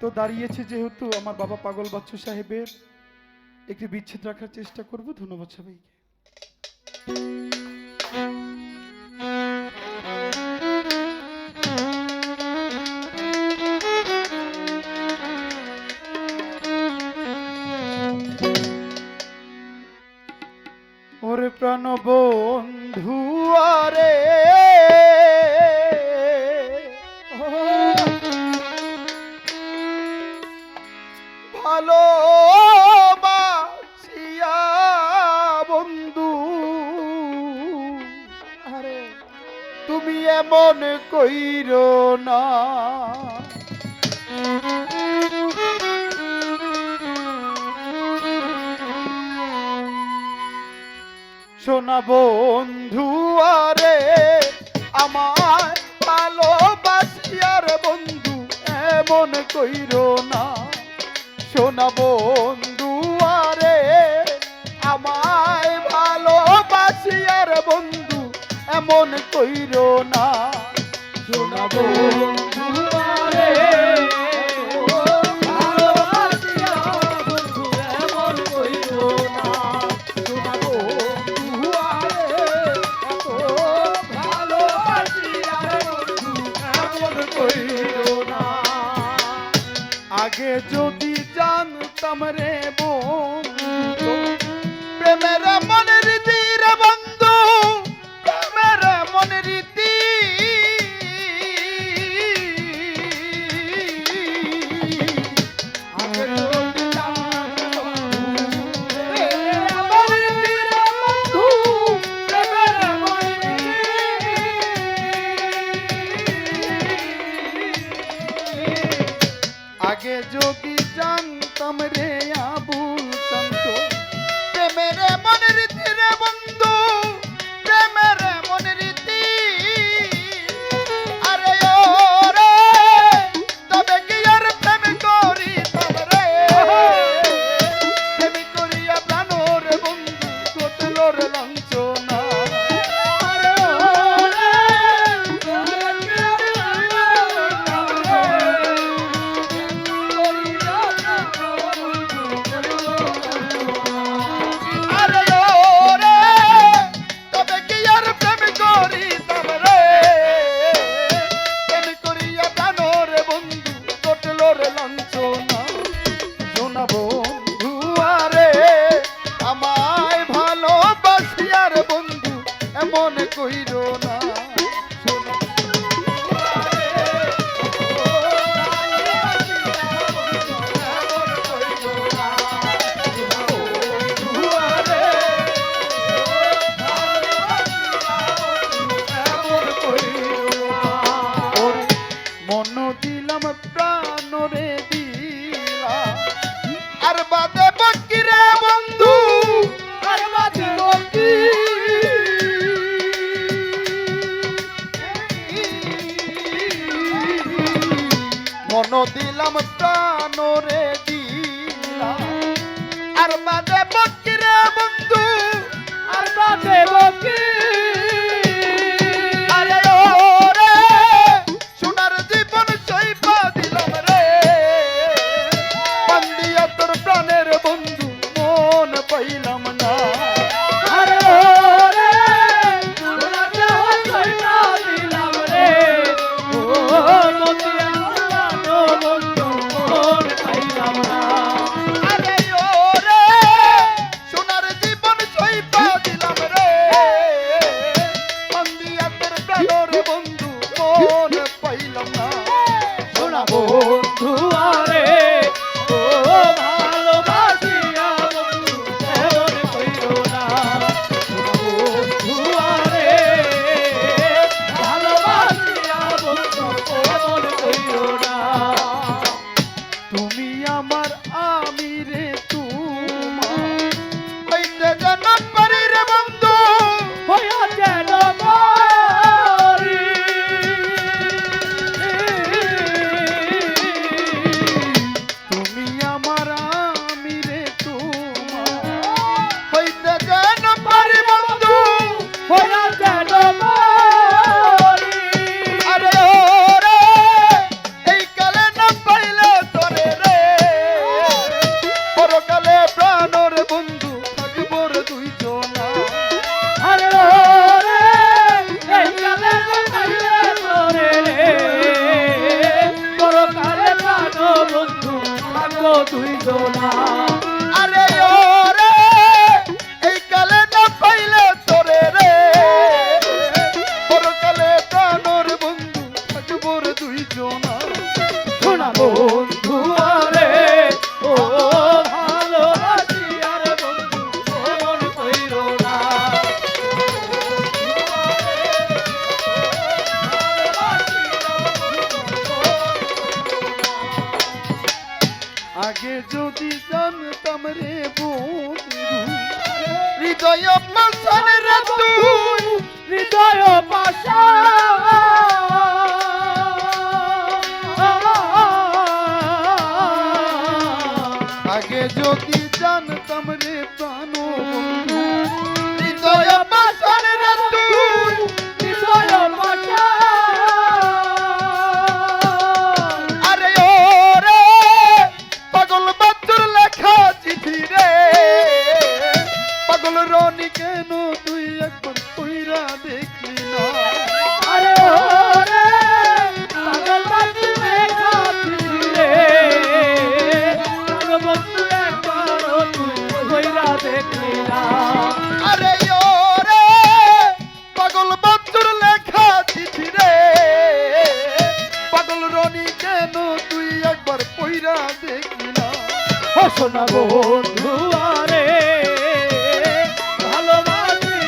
তো দাঁড়িয়েছে যেহেতু আমার বাবা পাগল বাচ্চু সাহেবের একটি বিচ্ছেদ রাখার চেষ্টা করব। ধন্যবাদ সবাইকে। প্রাণবন ভালো বন্ধু। আরে, তুমি এমন কইর না। সোনা বন্ধু, আরে, আমার ভালোবাসিয়ার বন্ধু, এমন কইর না। সোনা বন্ধু আরে আমায় ভালোবাসি আর বন্ধু এমন কইর না। সোনা বন্ধু আরে যদি করতাম রে বন্ধু। প্রেমের মনে রীতি রে বন্ধু প্রেমের মনে রীতি। আগে যদি জান तमरे Mônaco é e মাঝে ভক্তি তুমি আমার আমি রে দুই জনা আরে ও রে এই কালে না পাইলে তোরে রে। পরকালে প্রাণর বন্ধু থাকব রে দুইজনা শোনা বন্ধু আগে যদি জানতাম রে বন্ধু। হৃদয় মাসান রে তুই হৃদয় পাশা আগে যদি জানতাম রে প্রাণ কেন তুই একবার কইরা দেখলি? না। সোনা বন্ধু আরে ভালোবাসি